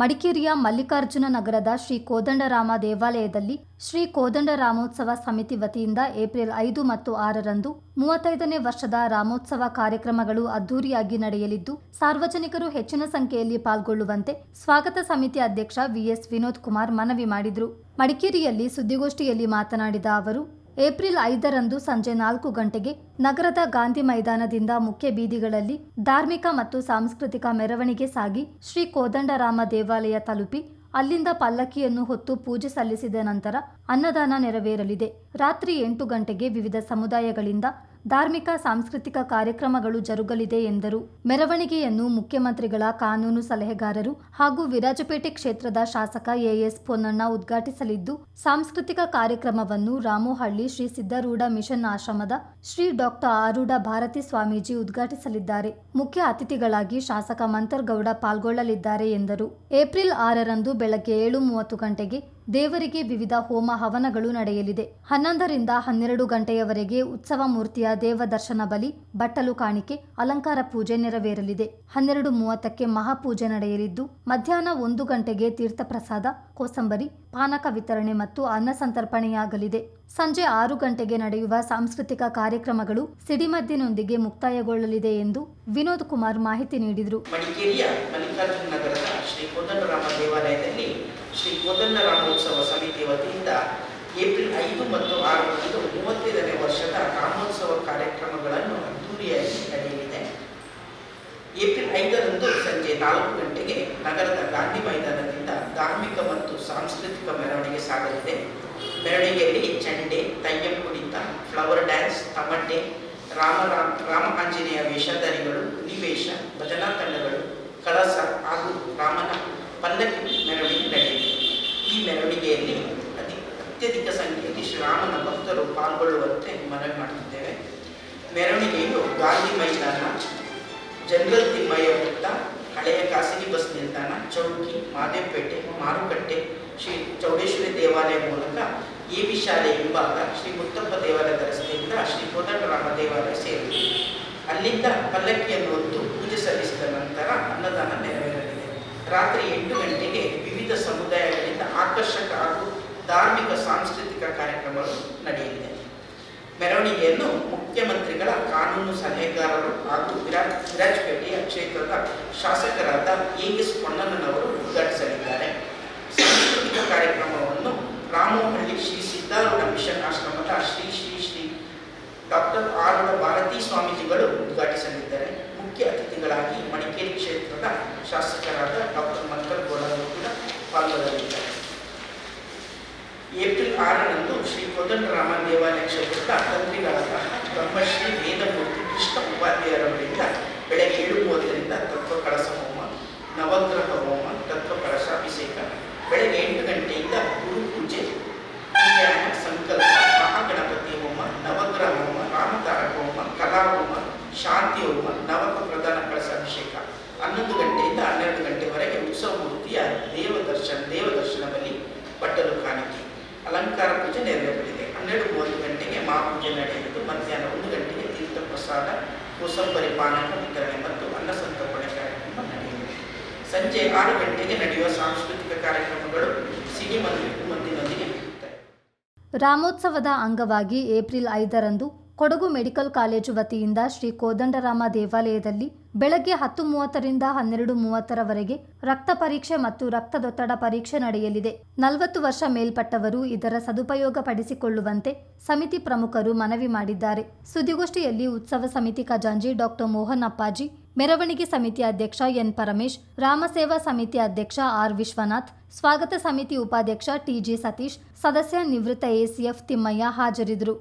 ಮಡಿಕೇರಿಯ ಮಲ್ಲಿಕಾರ್ಜುನ ನಗರದ ಶ್ರೀ ಕೋದಂಡರಾಮ ದೇವಾಲಯದಲ್ಲಿ ಶ್ರೀ ಕೋದಂಡರಾಮೋತ್ಸವ ಸಮಿತಿ ವತಿಯಿಂದ ಏಪ್ರಿಲ್ ಐದು ಮತ್ತು ಆರರಂದು ಮೂವತ್ತೈದನೇ ವರ್ಷದ ರಾಮೋತ್ಸವ ಕಾರ್ಯಕ್ರಮಗಳು ಅದ್ದೂರಿಯಾಗಿ ನಡೆಯಲಿದ್ದು, ಸಾರ್ವಜನಿಕರು ಹೆಚ್ಚಿನ ಸಂಖ್ಯೆಯಲ್ಲಿ ಪಾಲ್ಗೊಳ್ಳುವಂತೆ ಸ್ವಾಗತ ಸಮಿತಿ ಅಧ್ಯಕ್ಷ ವಿಎಸ್ ವಿನೋದ್ ಕುಮಾರ್ ಮನವಿ ಮಾಡಿದರು. ಮಡಿಕೇರಿಯಲ್ಲಿ ಸುದ್ದಿಗೋಷ್ಠಿಯಲ್ಲಿ ಮಾತನಾಡಿದ ಅವರು ಏಪ್ರಿಲ್ ಐದರಂದು ಸಂಜೆ ನಾಲ್ಕು ಗಂಟೆಗೆ ನಗರದ ಗಾಂಧಿ ಮೈದಾನದಿಂದ ಮುಖ್ಯ ಬೀದಿಗಳಲ್ಲಿ ಧಾರ್ಮಿಕ ಮತ್ತು ಸಾಂಸ್ಕೃತಿಕ ಮೆರವಣಿಗೆ ಸಾಗಿ ಶ್ರೀ ಕೋದಂಡರಾಮ ದೇವಾಲಯ ತಲುಪಿ ಅಲ್ಲಿಂದ ಪಲ್ಲಕ್ಕಿಯನ್ನು ಹೊತ್ತು ಪೂಜೆ ಸಲ್ಲಿಸಿದ ನಂತರ ಅನ್ನದಾನ ನೆರವೇರಲಿದೆ. ರಾತ್ರಿ ಎಂಟು ಗಂಟೆಗೆ ವಿವಿಧ ಸಮುದಾಯಗಳಿಂದ ಧಾರ್ಮಿಕ, ಸಾಂಸ್ಕೃತಿಕ ಕಾರ್ಯಕ್ರಮಗಳು ಜರುಗಲಿದೆ ಎಂದರು. ಮೆರವಣಿಗೆಯನ್ನು ಮುಖ್ಯಮಂತ್ರಿಗಳ ಕಾನೂನು ಸಲಹೆಗಾರರು ಹಾಗೂ ವಿರಾಜಪೇಟೆ ಕ್ಷೇತ್ರದ ಶಾಸಕ ಎಎಸ್ ಪೊನ್ನಣ್ಣ ಉದ್ಘಾಟಿಸಲಿದ್ದು, ಸಾಂಸ್ಕೃತಿಕ ಕಾರ್ಯಕ್ರಮವನ್ನು ರಾಮೋಹಳ್ಳಿ ಶ್ರೀ ಸಿದ್ದರೂಢ ಮಿಷನ್ ಆಶ್ರಮದ ಶ್ರೀ ಡಾಕ್ಟರ್ ಆರೂಢ ಭಾರತಿ ಸ್ವಾಮೀಜಿ ಉದ್ಘಾಟಿಸಲಿದ್ದಾರೆ. ಮುಖ್ಯ ಅತಿಥಿಗಳಾಗಿ ಶಾಸಕ ಮಂತರ್ಗೌಡ ಪಾಲ್ಗೊಳ್ಳಲಿದ್ದಾರೆ ಎಂದರು. ಏಪ್ರಿಲ್ ಆರರಂದು ಬೆಳಗ್ಗೆ ಏಳು ಮೂವತ್ತು ಗಂಟೆಗೆ ದೇವರಿಗೆ ವಿವಿಧ ಹೋಮ ಹವನಗಳು ನಡೆಯಲಿದೆ. ಹನ್ನೊಂದರಿಂದ ಹನ್ನೆರಡು ಗಂಟೆಯವರೆಗೆ ಉತ್ಸವ ಮೂರ್ತಿಯ ದೇವದರ್ಶನ ಬಲಿ, ಬಟ್ಟಲು ಕಾಣಿಕೆ, ಅಲಂಕಾರ ಪೂಜೆ ನೆರವೇರಲಿದೆ. ಹನ್ನೆರಡು ಮೂವತ್ತಕ್ಕೆ ಮಹಾಪೂಜೆ ನಡೆಯಲಿದ್ದು, ಮಧ್ಯಾಹ್ನ ಒಂದು ಗಂಟೆಗೆ ತೀರ್ಥಪ್ರಸಾದ, ಕೋಸಂಬರಿ ಪಾನಕ ವಿತರಣೆ ಮತ್ತು ಅನ್ನ ಸಂತರ್ಪಣೆಯಾಗಲಿದೆ. ಸಂಜೆ ಆರು ಗಂಟೆಗೆ ನಡೆಯುವ ಸಾಂಸ್ಕೃತಿಕ ಕಾರ್ಯಕ್ರಮಗಳು ಸಿಡಿಮದ್ದಿನೊಂದಿಗೆ ಮುಕ್ತಾಯಗೊಳ್ಳಲಿದೆ ಎಂದು ವಿನೋದ್ ಕುಮಾರ್ ಮಾಹಿತಿ ನೀಡಿದರು. ಮಡಿಕೇರಿಯ ಮಲ್ಲಿಕಾರ್ಜುನ ನಗರದ ಶ್ರೀ ಕೋದಂಡರಾಮ ದೇವಾಲಯದಲ್ಲಿ ಶ್ರೀ ಕೋದಂಡರಾಮೋತ್ಸವ ಸಮಿತಿ ವತಿಯಿಂದ ಏಪ್ರಿಲ್ ಐದು ಮತ್ತು ಆರರಂದು ಮೂವತ್ತೈದನೇ ವರ್ಷದ ರಾಮೋತ್ಸವ ಕಾರ್ಯಕ್ರಮಗಳನ್ನು ಅದ್ದೂರಿಯಾಗಿ ನಡೆಯಲಿದೆ. ಏಪ್ರಿಲ್ ಐದರಂದು ಸಂಜೆ ನಾಲ್ಕು ಗಂಟೆಗೆ ನಗರದ ಗಾಂಧಿ ಮೈದಾನದಿಂದ ಧಾರ್ಮಿಕ ಮತ್ತು ಸಾಂಸ್ಕೃತಿಕ ಮೆರವಣಿಗೆ ಸಾಗಲಿದೆ. ಮೆರವಣಿಗೆಯಲ್ಲಿ ಚಂಡೆ ತಯ್ಯಂ ಕುಣಿತ ಫ್ಲವರ್ ಡ್ಯಾನ್ಸ್ ತಮಟೆ, ರಾಮ ರಾಮ ಆಂಜನೇಯ ವೇಷಧಾರಿಗಳು ನಿವೇಶ ಭಜನಾ ತಂಡಗಳು, ಕಳಸ ಹಾಗೂ ರಾಮನ ಪಲ್ಲಕ್ಕಿ ಮೆರವಣಿಗೆ ನಡೆಯಿತು. ಈ ಮೆರವಣಿಗೆಯಲ್ಲಿ ಅತಿ ಅತ್ಯಧಿಕ ಸಂಖ್ಯೆಯಲ್ಲಿ ಶ್ರೀರಾಮನ ಭಕ್ತರು ಪಾಲ್ಗೊಳ್ಳುವಂತೆ ಮನವಿ ಮಾಡುತ್ತಿದ್ದೇವೆ ಮೆರವಣಿಗೆಯು ಗಾಂಧಿ ಮೈದಾನ ಜನರಲ್ ತಿಮ್ಮಯ್ಯ ಹಳೆಯ ಖಾಸಗಿ ಬಸ್ ನಿಲ್ದಾಣ, ಚೌಕಿ, ಮಾದೇವಪೇಟೆ, ಮಾರುಕಟ್ಟೆ, ಶ್ರೀ ಚೌಡೇಶ್ವರಿ ದೇವಾಲಯ ಮೂಲಕ ಎ ಬಿ ಶಾಲೆ ಹಿಂಭಾಗ ಶ್ರೀ ಮುತ್ತಪ್ಪ ದೇವಾಲಯದ ರಸ್ತೆಯಿಂದ ಶ್ರೀ ಕೋದಂಡರಾಮ ದೇವಾಲಯ ಸೇರಿದೆ. ಅಲ್ಲಿಂದ ಪಲ್ಲಕ್ಕಿಯನ್ನು ಹೊತ್ತು ಪೂಜೆ ಸಲ್ಲಿಸಿದ ನಂತರ ಅನ್ನದಾನ ನೆರವೇರಲಿದೆ. ರಾತ್ರಿ ಎಂಟು ಗಂಟೆಗೆ ವಿವಿಧ ಸಮುದಾಯಗಳಿಂದ ಆಕರ್ಷಕ ಹಾಗೂ ಧಾರ್ಮಿಕ, ಸಾಂಸ್ಕೃತಿಕ ಕಾರ್ಯಕ್ರಮಗಳು ನಡೆಯಲಿದೆ ಮೆರವಣಿಗೆಯನ್ನು ಮುಖ್ಯಮಂತ್ರಿಗಳ ಕಾನೂನು ಸಲಹೆಗಾರರು ಹಾಗೂ ವಿರಾಜ್ ವಿರಾಜಪೇಟೆಯ ಕ್ಷೇತ್ರದ ಶಾಸಕರಾದ ಎ ಎಸ್ ಪೊನ್ನಣ್ಣನವರು ಉದ್ಘಾಟಿಸಲಿದ್ದಾರೆ. ಸಾಂಸ್ಕೃತಿಕ ಕಾರ್ಯಕ್ರಮವನ್ನು ರಾಮೋಹಳ್ಳಿ ಶ್ರೀ ಸಿದ್ಧಾರೂಢ ಮಿಷನ್ ಆಶ್ರಮದ ಶ್ರೀ ಶ್ರೀ ಶ್ರೀ ಡಾಕ್ಟರ್ ಆರೂಢ ಭಾರತಿ ಸ್ವಾಮೀಜಿಗಳು ಉದ್ಘಾಟಿಸಲಿದ್ದಾರೆ. ಮುಖ್ಯ ಅತಿಥಿಗಳಾಗಿ ಮಡಿಕೇರಿ ಕ್ಷೇತ್ರದ ಶಾಸಕರಾದ ಡಾಕ್ಟರ್ ಮಂಕಲ್ಗೌಡ ಅವರು ಕೂಡ ಪಾಲ್ಗೊಳ್ಳಲಿದ್ದಾರೆ ಏಪ್ರಿಲ್ ಆರರಂದು ಶ್ರೀ ಕೋದಂಡರಾಮ ಕ್ಷೇತ್ರದ ತಂತ್ರಿಗಳಾದ ಬ್ರಹ್ಮಶ್ರೀ ವೇದಮೂರ್ತಿ ಕೃಷ್ಣ ಉಪಾಧ್ಯಾಯರವರಿಂದ ಬೆಳಗ್ಗೆ ಏಳು ಮೂವತ್ತರಿಂದ ತತ್ವ ಕಳಸ ಹೋಮ ನವಗ್ರಹ ಹೋಮ ತತ್ವ ಕಳಶಾಭಿಷೇಕ ಬೆಳಗ್ಗೆ ಎಂಟು ಗಂಟೆಯಿಂದ ಗುರು ಪೂಜೆ ಸಂಕಲ್ಪ, ಮಹಾಗಣಪತಿ ಹೋಮ, ನವಗ್ರಹ ಹೋಮ, ರಾಮತಾರಕ ಹೋಮ, ಕಲಾ ಹೋಮ, ಶಾಂತಿ ಹೋಮ, ನವಕ ಪ್ರಧಾನ ಕಳಶಾಭಿಷೇಕ ಹನ್ನೊಂದು ಗಂಟೆಯಿಂದ ಹನ್ನೆರಡು ಗಂಟೆವರೆಗೆ ಉತ್ಸವ ಮೂರ್ತಿಯ ದೇವದರ್ಶನ ದೇವದರ್ಶನ ಬಲಿ ಬಟ್ಟಲು ಕಾಣಿಕೆ ಅಲಂಕಾರ ಪೂಜೆ ನೆರವೇರಲಿದೆ ಹನ್ನೆರಡು ಮೂವತ್ತು ಗಂಟೆಗೆ ಮಹಾಪೂಜೆ ನಡೆಯಲಿದ್ದು ಮಧ್ಯಾಹ್ನ ಒಂದು ಗಂಟೆಗೆ ತೀರ್ಥ ಪ್ರಸಾದ ಪಾನಕ ವಿತರಣೆ ಮತ್ತು ಅನ್ನ ಸಂತರ್ಪಣೆ ಕಾರ್ಯಕ್ರಮ ನಡೆಯಲಿದೆ ಸಂಜೆ ಆರು ಗಂಟೆಗೆ ನಡೆಯುವ ಸಾಂಸ್ಕೃತಿಕ ಕಾರ್ಯಕ್ರಮಗಳು ಮಂದಿನೊಂದಿಗೆ ನಡೆಯುತ್ತವೆ ರಾಮೋತ್ಸವದ ಅಂಗವಾಗಿ ಏಪ್ರಿಲ್ ಐದರಂದು ಕೊಡಗು ಮೆಡಿಕಲ್ ಕಾಲೇಜು ವತಿಯಿಂದ ಶ್ರೀ ಕೋದಂಡರಾಮ ದೇವಾಲಯದಲ್ಲಿ ಬೆಳಗ್ಗೆ ಹತ್ತು ಮೂವತ್ತರಿಂದ ಹನ್ನೆರಡು ಮೂವತ್ತರವರೆಗೆ ರಕ್ತ ಪರೀಕ್ಷೆ ಮತ್ತು ರಕ್ತದೊತ್ತಡ ಪರೀಕ್ಷೆ ನಡೆಯಲಿದೆ. ನಲವತ್ತು ವರ್ಷ ಮೇಲ್ಪಟ್ಟವರು ಇದರ ಸದುಪಯೋಗ ಪಡಿಸಿಕೊಳ್ಳುವಂತೆ ಸಮಿತಿ ಪ್ರಮುಖರು ಮನವಿ ಮಾಡಿದ್ದಾರೆ. ಸುದ್ದಿಗೋಷ್ಠಿಯಲ್ಲಿ ಉತ್ಸವ ಸಮಿತಿ ಖಜಾಂಜಿ ಡಾಕ್ಟರ್ ಮೋಹನ್ ಅಪ್ಪಾಜಿ, ಮೆರವಣಿಗೆ ಸಮಿತಿ ಅಧ್ಯಕ್ಷ ಎನ್. ಪರಮೇಶ್ ರಾಮಸೇವಾ ಸಮಿತಿ ಅಧ್ಯಕ್ಷ ಆರ್. ವಿಶ್ವನಾಥ್, ಸ್ವಾಗತ ಸಮಿತಿ ಉಪಾಧ್ಯಕ್ಷ ಟಿಜಿ ಸತೀಶ್, ಸದಸ್ಯ ನಿವೃತ್ತ ಎಸಿಎಫ್ ತಿಮ್ಮಯ್ಯ ಹಾಜರಿದ್ದರು.